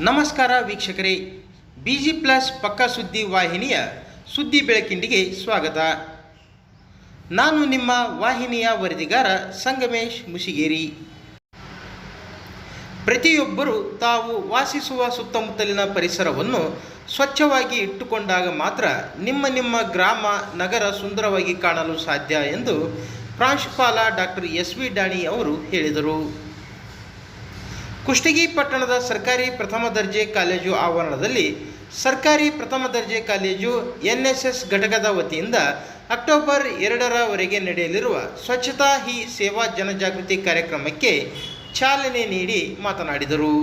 ನಮಸ್ಕಾರ ವೀಕ್ಷಕರೇ B G plus ಪಕ್ಕ ಸುದ್ದಿ ವಾಹಿನಿಯ ಸುದ್ದಿ ಬೆಳಕಿಂಡಿಗೆ ಸ್ವಾಗತ. ನಾನು ನಿಮ್ಮ ವಾಹಿನಿಯ ವರದಿಗಾರ ಸಂಗಮೇಶ್ ಮುಸಿಗೇರಿ ಪ್ರತಿಯೊಬ್ಬರು ತಾವು ವಾಸಿಸುವ ಸುತ್ತಮುತ್ತಲಿನ ಪರಿಸರವನ್ನು ಸ್ವಚ್ಛವಾಗಿ ಇಟ್ಟುಕೊಂಡಾಗ ಮಾತ್ರ ನಿಮ್ಮ ನಿಮ್ಮ ಗ್ರಾಮ, ನಗರ ಸುಂದರವಾಗಿ ಕಾಣಲು ಸಾಧ್ಯ ಎಂದು ಪ್ರಾಂಶುಪಾಲ ಡಾಕ್ಟರ್ ಎಸ್ ವಿ ಡಾಣಿ ಅವರು ಹೇಳಿದರು. ಕುಷ್ಟಗಿ ಪಟ್ಟಣದ ಸರ್ಕಾರಿ ಪ್ರಥಮ ದರ್ಜೆ ಕಾಲೇಜು ಆವರಣದಲ್ಲಿ ಸರ್ಕಾರಿ ಪ್ರಥಮ ದರ್ಜೆ ಕಾಲೇಜು ಎನ್ ಎಸ್ ಎಸ್ ಘಟಕದ ವತಿಯಿಂದ ಅಕ್ಟೋಬರ್ ಎರಡರವರೆಗೆ ನಡೆಯಲಿರುವ ಸ್ವಚ್ಛತಾ ಹಿ ಸೇವಾ ಜನಜಾಗೃತಿ ಕಾರ್ಯಕ್ರಮಕ್ಕೆ ಚಾಲನೆ ನೀಡಿ ಮಾತನಾಡಿದರು.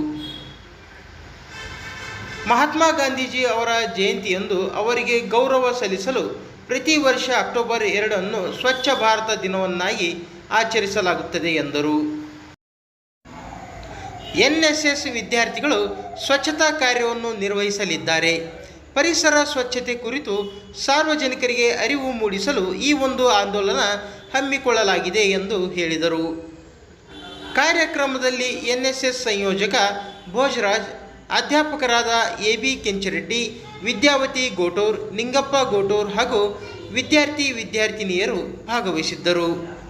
ಮಹಾತ್ಮ ಗಾಂಧೀಜಿ ಅವರ ಜಯಂತಿಯಂದು ಅವರಿಗೆ ಗೌರವ ಸಲ್ಲಿಸಲು ಪ್ರತಿ ವರ್ಷ ಅಕ್ಟೋಬರ್ ಎರಡನ್ನು ಸ್ವಚ್ಛ ಭಾರತ ದಿನವನ್ನಾಗಿ ಆಚರಿಸಲಾಗುತ್ತದೆ ಎಂದರು. ಎನ್ಎಸ್ಎಸ್ ವಿದ್ಯಾರ್ಥಿಗಳು ಸ್ವಚ್ಛತಾ ಕಾರ್ಯವನ್ನು ನಿರ್ವಹಿಸಲಿದ್ದಾರೆ. ಪರಿಸರ ಸ್ವಚ್ಛತೆ ಕುರಿತು ಸಾರ್ವಜನಿಕರಿಗೆ ಅರಿವು ಮೂಡಿಸಲು ಈ ಒಂದು ಆಂದೋಲನ ಹಮ್ಮಿಕೊಳ್ಳಲಾಗಿದೆ ಎಂದು ಹೇಳಿದರು. ಕಾರ್ಯಕ್ರಮದಲ್ಲಿ ಎನ್ ಎಸ್ ಎಸ್ ಸಂಯೋಜಕ ಭೋಜರಾಜ್, ಅಧ್ಯಾಪಕರಾದ ಎ ಬಿ ಕೆಂಚರೆಡ್ಡಿ, ವಿದ್ಯಾವತಿ ಗೋಟೂರ್, ನಿಂಗಪ್ಪ ಗೋಟೂರ್ ಹಾಗೂ ವಿದ್ಯಾರ್ಥಿ ವಿದ್ಯಾರ್ಥಿನಿಯರು ಭಾಗವಹಿಸಿದ್ದರು.